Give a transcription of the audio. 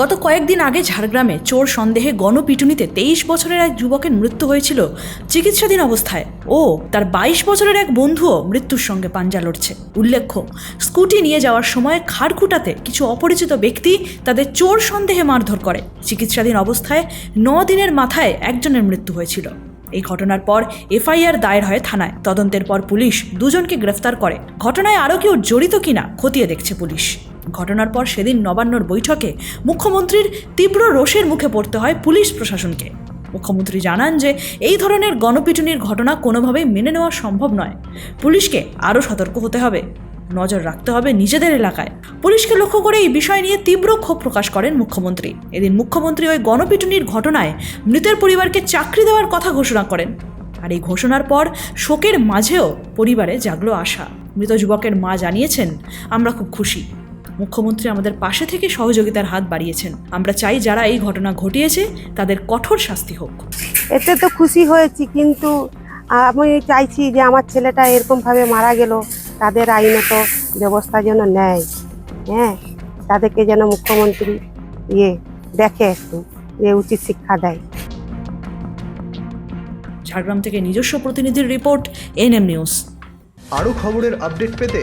গত কয়েকদিন আগে ঝাড়গ্রামে চোর সন্দেহে গণপিটুনিতে তেইশ বছরের এক যুবকের মৃত্যু হয়েছিল চিকিৎসাধীন অবস্থায়। ও তার বাইশ বছরের এক বন্ধুও মৃত্যুর সঙ্গে পাঞ্জা লড়ছে। উল্লেখ্য, স্কুটি নিয়ে যাওয়ার সময় খাড়কুটাতে কিছু অপরিচিত ব্যক্তি তাদের চোর সন্দেহে মারধর করে। চিকিৎসাধীন অবস্থায় ন দিনের মাথায় একজনের মৃত্যু হয়েছিল। এই ঘটনার পর এফআইআর দায়ের হয় থানায়। তদন্তের পর পুলিশ দুজনকে গ্রেফতার করে। ঘটনায় আরও কেউ জড়িত কিনা খতিয়ে দেখছে পুলিশ। ঘটনার পর সেদিন নবান্নর বৈঠকে মুখ্যমন্ত্রীর তীব্র রোষের মুখে পড়তে হয় পুলিশ প্রশাসনকে। মুখ্যমন্ত্রী জানান যে, এই ধরনের গণপিটুনির ঘটনা কোনোভাবেই মেনে নেওয়া সম্ভব নয়। পুলিশকে আরও সতর্ক হতে হবে। নজর রাখতে হবে নিজেদের এলাকায়। পুলিশকে লক্ষ্য করে এই বিষয় নিয়ে তীব্র ক্ষোভ প্রকাশ করেন মুখ্যমন্ত্রী। এদিন মুখ্যমন্ত্রী ওই গণপিটুনির ঘটনায় মৃতের পরিবারকে চাকরি দেওয়ার কথা ঘোষণা করেন। আর এই ঘোষণার পর শোকের মাঝেও পরিবারে জাগলো আশা। মৃত যুবকের মা জানিয়েছেন, আমরা খুব খুশি। মুখ্যমন্ত্রী আমাদের পাশে থেকে সহযোগিতার হাত বাড়িয়েছেন। আমরা চাই যারা এই ঘটনা ঘটিয়েছে তাদের কঠোর শাস্তি হোক। এতে তো খুশি হয়েছি কিন্তু আমি চাইছি যে আমার ছেলেটা এরকমভাবে মারা গেল তাদের আইনত ব্যবস্থা যেন নেয়। হ্যাঁ তাদেরকে যেন মুখ্যমন্ত্রী ইয়ে দেখে একটু যে উচিত শিক্ষা দেয়। ঝাড়গ্রাম থেকে নিজস্ব প্রতিনিধির রিপোর্ট এনএম নিউজ। আরও খবরের আপডেট পেতে